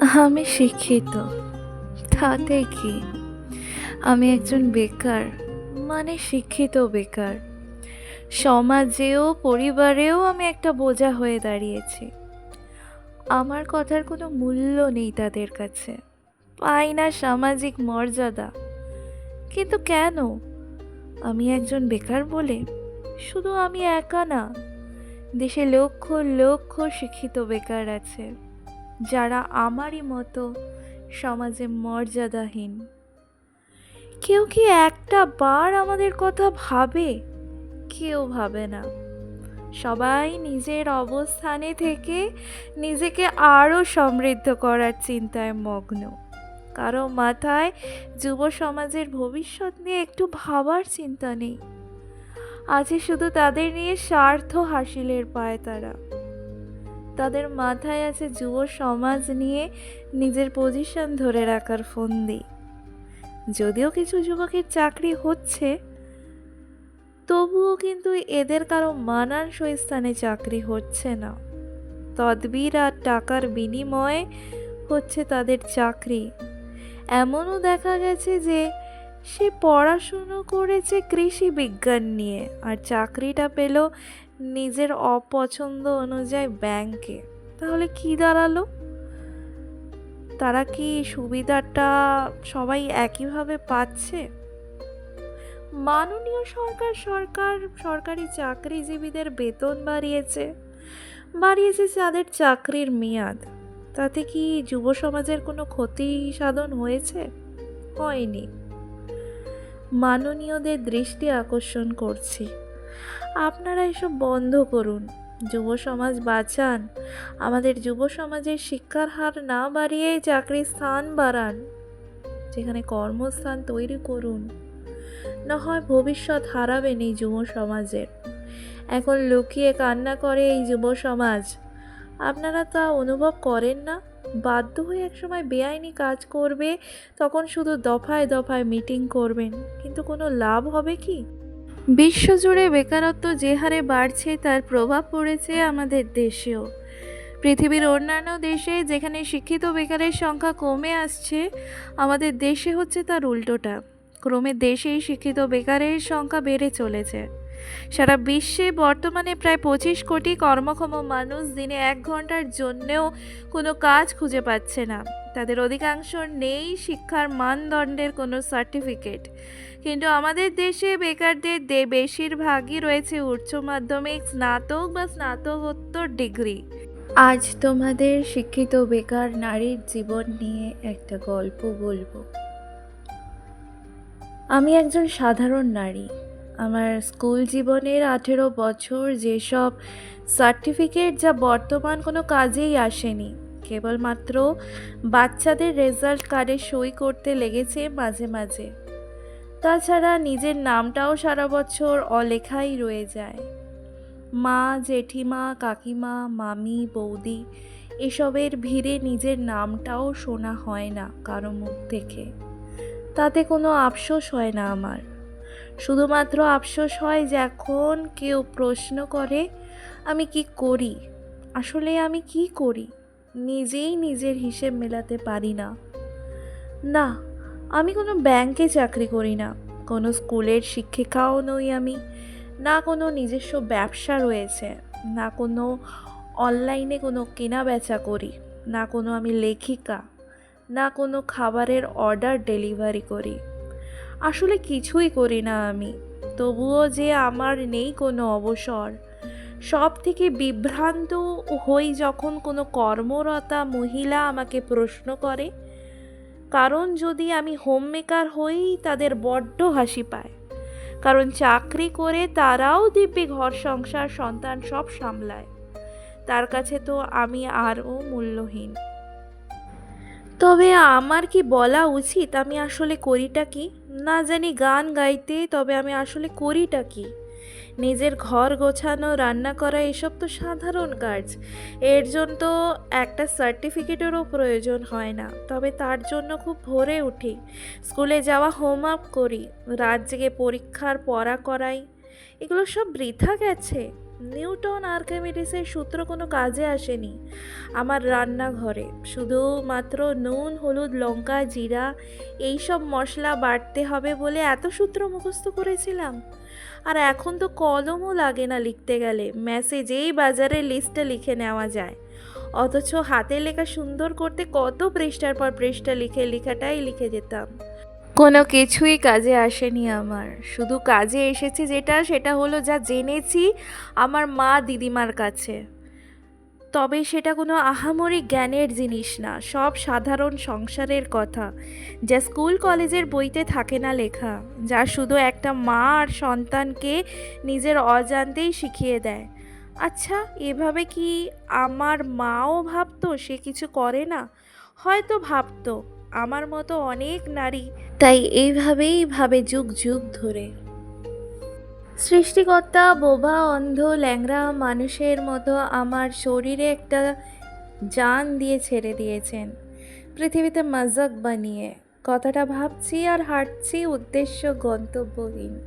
আমি শিক্ষিত। তাতে কি? আমি একজন বেকার মানে শিক্ষিত বেকার। সমাজেও, পরিবারেও আমি একটা বোঝা হয়ে দাঁড়িয়েছি। আমার কথার কোনো মূল্য নেই তাদের কাছে। পাই না সামাজিক মর্যাদা। কিন্তু কেন? আমি একজন বেকার বলে? শুধু আমি একা না। দেশে লক্ষ লক্ষ শিক্ষিত বেকার আছে। যারা আমারই মতো সমাজে মর্যাদাহীন। কেউ কি একটা বার আমাদের কথা ভাবে? কেউ ভাবে না। সবাই নিজের অবস্থানে থেকে নিজেকে আরও সমৃদ্ধ করার চিন্তায় মগ্ন। কারও মাথায় যুব সমাজের ভবিষ্যৎ নিয়ে একটু ভাবার চিন্তা নেই। আছে শুধু তাদের নিয়ে স্বার্থ হাসিলের পায় তারা। তাদের মাথায় আছে যুব সমাজ নিয়ে নিজের পজিশন ধরে রাখার ফন্দি। যদিও কিছু যুবকের চাকরি হচ্ছে, তবুও কিন্তু এদের কারও মানানসই স্থানে চাকরি হচ্ছে না। তদবির আর টাকার বিনিময়ে হচ্ছে তাদের চাকরি। এমনও দেখা গেছে যে, সে পড়াশুনো করেছে কৃষি বিজ্ঞান নিয়ে, আর চাকরিটা পেল নিজের অপছন্দ অনুযায়ী ব্যাংকে। তাহলে কি দাঁড়াল? তারা কি সুবিধাটা সবাই একইভাবে পাচ্ছে? মাননীয় সরকার সরকার, সরকারি চাকরিজীবীদের বেতন বাড়িয়েছে। বাড়িয়েছে যাদের চাকরির মেয়াদ। তাতে কি যুব সমাজের কোনো ক্ষতি সাধন হয়েছে? হয়নি। মাননীয়দের দৃষ্টি আকর্ষণ করছি। আপনারা এসব বন্ধ করুন। যুব সমাজ বাঁচান। আমাদের যুব সমাজের শিক্ষার হার না বাড়িয়ে চাকরির স্থান বাড়ান। যেখানে কর্মস্থান তৈরি করুন। না হয় ভবিষ্যৎ হারাবেন এই যুব সমাজের। এখন লুকিয়ে কান্না করে এই যুব সমাজ। আপনারা তা অনুভব করেন না? বাধ্য হয়ে একসময় বেআইনি কাজ করবে, তখন শুধু দফায় দফায় মিটিং করবেন। কিন্তু কোনো লাভ হবে কি? বিশ্বজুড়ে বেকারত্ব যে হারে বাড়ছে তার প্রভাব পড়েছে আমাদের দেশেও। পৃথিবীর অন্যান্য দেশে যেখানে শিক্ষিত বেকারের সংখ্যা কমে আসছে, আমাদের দেশে হচ্ছে তার উল্টোটা। ক্রমে দেশেই শিক্ষিত বেকারের সংখ্যা বেড়ে চলেছে। সারা বিশ্বে বর্তমানে প্রায় পঁচিশ কোটি কর্মক্ষম মানুষ দিনে এক ঘণ্টার জন্যেও কোনো কাজ খুঁজে পাচ্ছে না। তাদের অধিকাংশ নেই শিক্ষার মানদণ্ডের কোনো সার্টিফিকেট। কিন্তু আমাদের দেশে বেকারদের দে বেশিরভাগই রয়েছে উচ্চ মাধ্যমিক, স্নাতক বা স্নাতকোত্তর ডিগ্রি। আজ তোমাদের শিক্ষিত বেকার নারীর জীবন নিয়ে একটা গল্প বলব। আমি একজন সাধারণ নারী। আমার স্কুল জীবনের আঠেরো বছর যেসব সার্টিফিকেট যা বর্তমান কোনো কাজেই আসেনি, কেবলমাত্র বাচ্চাদের রেজাল্ট কার্ডে সই করতে লেগেছে মাঝে মাঝে। তাছাড়া নিজের নামটাও সারা বছর অলেখাই রয়ে যায়। মা, জেঠিমা, কাকিমা, মামি, বৌদি, এসবের ভিড়ে নিজের নামটাও শোনা হয় না কারও মুখ থেকে তাতে কোনো আফসোস হয় না আমার। শুধুমাত্র আফসোস হয় যে এখন কেউ প্রশ্ন করে, আমি কি করি? আসলে আমি কি করি? নিজেই নিজের হিসেব মেলাতে পারি না। না, আমি কোনো ব্যাংকে চাকরি করি না। কোনো স্কুলের শিক্ষিকাও নই আমি। না কোনো নিজস্ব ব্যবসা রয়েছে। না কোনো অনলাইনে কোনো কেনা বেচা করি। না কোনো আমি লেখিকা। না কোনো খাবারের অর্ডার ডেলিভারি করি। আসলে কিছুই করি না আমি। তবুও যে আমার নেই কোনো অবসর। সব থেকে বিভ্রান্ত হই যখন কোনো কর্মরতা মহিলা আমাকে প্রশ্ন করে। কারণ যদি আমি হোম মেকার হই, তাদের বড্ড হাসি পায়। কারণ চাকরি করে তারাও দিব্যি ঘর সংসার, সন্তান সব সামলায়। তার কাছে তো আমি আরও মূল্যহীন। তবে আমার কি বলা উচিত? আমি আসলে করিটা কি? না জানি গান গাইতে, তবে আমি আসলে করিটা কি? নিজের ঘর গোছানো, রান্না করা, এসব তো সাধারণ কাজ। এর জন্য তো একটা সার্টিফিকেটেরও প্রয়োজন হয় না, তবে তার জন্য খুব ভোরে উঠি। স্কুলে যাওয়া হোমওয়ার্ক করি, রাত জেগে পরীক্ষার পড়া করাই। এগুলো সব বৃথা গেছে? নিউটন আর্কিমিডিসের সূত্র কোনো কাজে আসেনি। আমার রান্নাঘরে শুধুমাত্র নুন, হলুদ, লঙ্কা, জিরা এইসব মশলা বাটতে হবে বলে এত সূত্র মুখস্থ করেছিলাম। আর এখন তো কলমও লাগে না লিখতে গেলে, মেসেজেই বাজারের লিস্টটা লিখে নেওয়া যায়। অথচ হাতে লেখা সুন্দর করতে কত পৃষ্ঠার পর পৃষ্ঠা লিখে, লেখাটাই লিখে যেতাম। কোনো কিছুই কাজে আসেনি আমার। শুধু কাজে এসেছে যেটা, সেটা হলো যা জেনেছি আমার মা দিদিমার কাছে। তবে সেটা কোনো আহামরি জ্ঞানের জিনিস না, সব সাধারণ সংসারের কথা। যা স্কুল কলেজের বইতে থাকে না লেখা, যা শুধু একটা মা আর সন্তানকে নিজের অজান্তেই শিখিয়ে দেয়। আচ্ছা এভাবে কি আমার মাও ভাবতো সে কিছু করে না? হয়তো ভাবতো। আমার মতো অনেক নারী। তাই এইভাবেই ভাবে যুগ যুগ ধরে। সৃষ্টিকর্তা, বোবা, অন্ধ, ল্যাংড়া মানুষের মতো আমার শরীরে একটা জান দিয়ে ছেড়ে দিয়েছেন। পৃথিবীতে মজাক বানিয়ে, কথাটা ভাবছি আর হাঁটছি উদ্দেশ্য গন্তব্যহীন।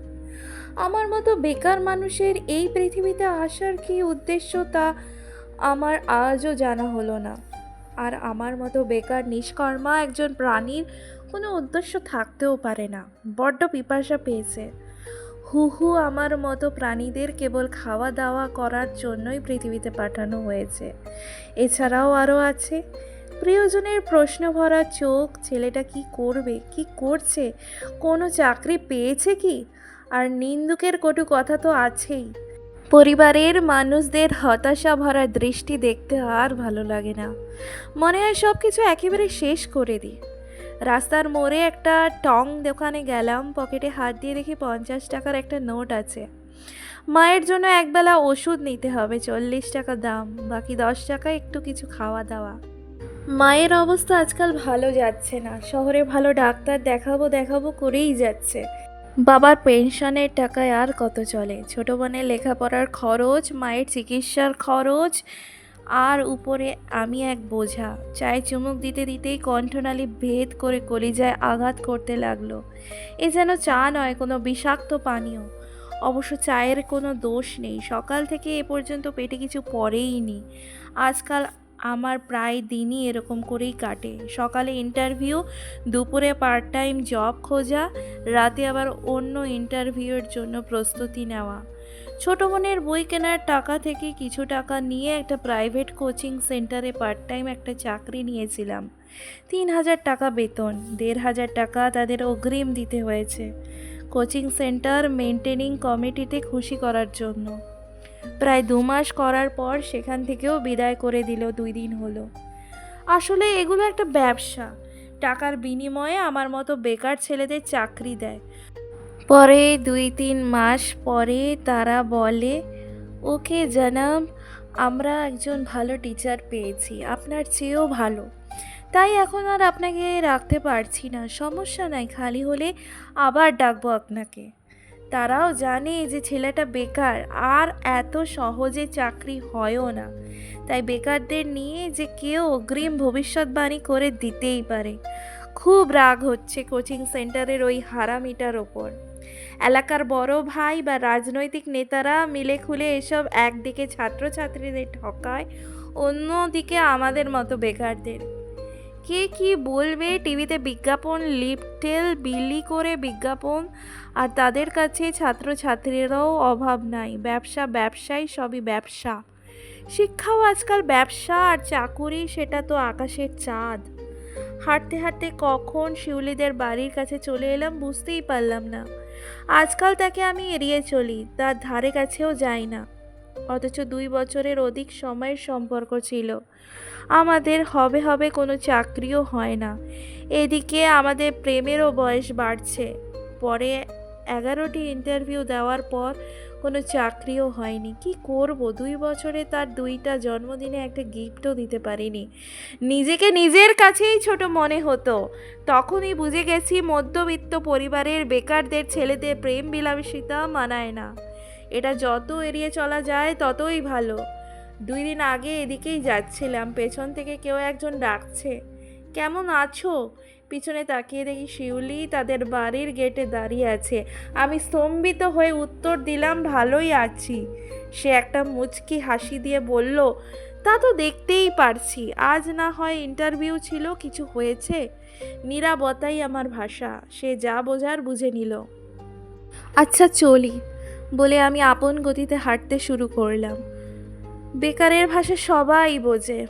আমার মতো বেকার মানুষের এই পৃথিবীতে আসার কি উদ্দেশ্য তা আমার আজও জানা হলো না। আর আমার মতো বেকার নিষ্কর্মা একজন প্রাণীর কোনো উদ্দেশ্য থাকতেও পারে না। বড্ড পিপাসা পেয়েছে। হু হু আমার মতো প্রাণীদের কেবল খাওয়া দাওয়া করার জন্যই পৃথিবীতে পাঠানো হয়েছে। এছাড়াও আরও আছে। প্রিয়জনের প্রশ্ন ভরা চোখ, ছেলেটা কি করবে, কি করছে, কোনো চাকরি পেয়েছে কি? আর নিন্দুকের কটু কথা তো আছেই। পরিবারের মানুষদের হতাশা ভরা দৃষ্টি দেখতে আর ভালো লাগে না। মনে হয় সব কিছু একেবারে শেষ করে দিই। রাস্তার মোড়ে একটা টং দোকানে গেলাম, পকেটে হাত দিয়ে দেখি পঞ্চাশ টাকার একটা নোট আছে। মায়ের জন্য একবেলা ওষুধ নিতে হবে, চল্লিশ টাকা দাম, বাকি দশ টাকা একটু কিছু খাওয়া দাওয়া। মায়ের অবস্থা আজকাল ভালো যাচ্ছে না, শহরে ভালো ডাক্তার দেখাবো দেখাবো করেই যাচ্ছে। বাবার পেনশনের টাকায় আর কত চলে? ছোটো বোনের লেখাপড়ার খরচ, মায়ের চিকিৎসার খরচ, আর উপরে আমি এক বোঝা। চায়ে চুমুক দিতে দিতেই কণ্ঠনালী ভেদ করে কলিজায় আঘাত করতে লাগল। এ যেন চা নয়, কোনো বিষাক্ত পানীয়। অবশ্য চায়ের কোনো দোষ নেই। সকাল থেকে এ পর্যন্ত পেটে কিছু পড়েইনি। আজকাল আমার প্রায় দিনই এরকম করেই কাটে। সকালে ইন্টারভিউ দুপুরে পার্ট টাইম জব খোঁজা, রাতে আবার অন্য ইন্টারভিউয়ের জন্য প্রস্তুতি নেওয়া। ছোট বোনের বই কেনার টাকা থেকে কিছু টাকা নিয়ে একটা প্রাইভেট কোচিং সেন্টারে পার্ট টাইম একটা চাকরি নিয়েছিলাম। তিন হাজার টাকা বেতন, দেড় হাজার টাকা তাদের অগ্রিম দিতে হয়েছে। কোচিং সেন্টার মেনটেনিং কমিটিতে খুশি করার জন্য। প্রায় দু মাস করার পর সেখান থেকেও বিদায় করে দিল দুই দিন হলো। আসলে এগুলো একটা ব্যবসা। টাকার বিনিময়ে আমার মতো বেকার ছেলেদের চাকরি দেয়। পরে দুই তিন মাস পরে তারা বলে, ওকে জানাম, আমরা একজন ভালো টিচার পেয়েছি। আপনার চেয়েও ভালো। তাই এখন আর আপনাকে রাখতে পারছি না। সমস্যা নাই, খালি হলে আবার ডাকবো আপনাকে। তারাও জানে যে ছেলেটা বেকার আর এত সহজে চাকরি হয়ও না। তাই বেকারদের নিয়ে যে কেউ অগ্রিম ভবিষ্যৎবাণী করে দিতেই পারে। খুব রাগ হচ্ছে কোচিং সেন্টারের ওই হারামিটার ওপর। এলাকার বড় ভাই বা রাজনৈতিক নেতারা মিলে খুলে এসব একদিকে ছাত্রছাত্রীদের ঠকায়, অন্যদিকে আমাদের মতো বেকারদের। কে কি বলবে? টিভিতে বিজ্ঞাপন লিপটেল বিলি করে বিজ্ঞাপন। আর তাদের কাছে ছাত্রছাত্রীরাও অভাব নাই। ব্যবসা ব্যবসাই সবই ব্যবসা। শিক্ষাও আজকাল ব্যবসা আর চাকুরি, সেটা তো আকাশের চাঁদ। হাঁটতে হাঁটতে কখন শিউলিদের বাড়ির কাছে চলে এলাম বুঝতেই পারলাম না। আজকাল তাকে আমি এড়িয়ে চলি, তার ধারে কাছেও যাই না। অথচ দুই বছরের অধিক সময়ের সম্পর্ক ছিল। আমাদের হবে হবে কোনো চাকরিও হয় না। এদিকে আমাদের প্রেমেরও বয়স বাড়ছে। পরে এগারোটি ইন্টারভিউ দেওয়ার পর কোনো চাকরিও হয়নি। কি করব? দুই বছরে তার দুইটা জন্মদিনে একটা গিফটও দিতে পারিনি। নিজেকে নিজের কাছেই ছোট মনে হতো। তখনই বুঝে গেছি মধ্যবিত্ত পরিবারের বেকারদের ছেলেদের প্রেম বিলাসিতা মানায় না। এটা যত এড়িয়ে চলা যায় ততই ভালো। দুই দিন আগে এদিকেই যাচ্ছিলাম, পেছন থেকে কেউ একজন ডাকছে। কেমন আছো? পিছনে তাকিয়ে দেখি শিউলি তাদের বাড়ির গেটে দাঁড়িয়ে আছে। আমি স্তম্ভিত হয়ে উত্তর দিলাম, ভালোই আছি। সে একটা মুচকি হাসি দিয়ে বলল, তা তো দেখতেই পারছি, আজ না হয় ইন্টারভিউ ছিল, কিছু হয়েছে? নিরাবতাই আমার ভাষা। সে যা বোঝার বুঝে নিল। আচ্ছা চলি। বলে আমি আপন গতিতে হাঁটতে শুরু করলাম। বেকারের ভাষা সবাই বোঝে।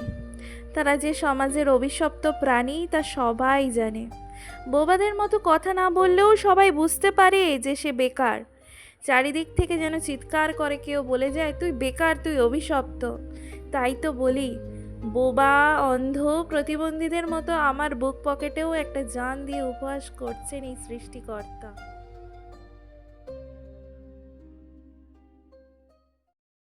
তারা যে সমাজের অভিশপ্ত প্রাণী তা সবাই জানে। বোবাদের মতো কথা না বললেও সবাই বুঝতে পারে যে সে বেকার। চারিদিক থেকে যেন চিৎকার করে কেউ বলে যায়, তুই বেকার, তুই অভিশপ্ত। তাই তো বলি, বোবা, অন্ধ প্রতিবন্ধীদের মতো আমার বুক পকেটেও একটা জান দিয়ে উপহাস করছেন এই সৃষ্টিকর্তা।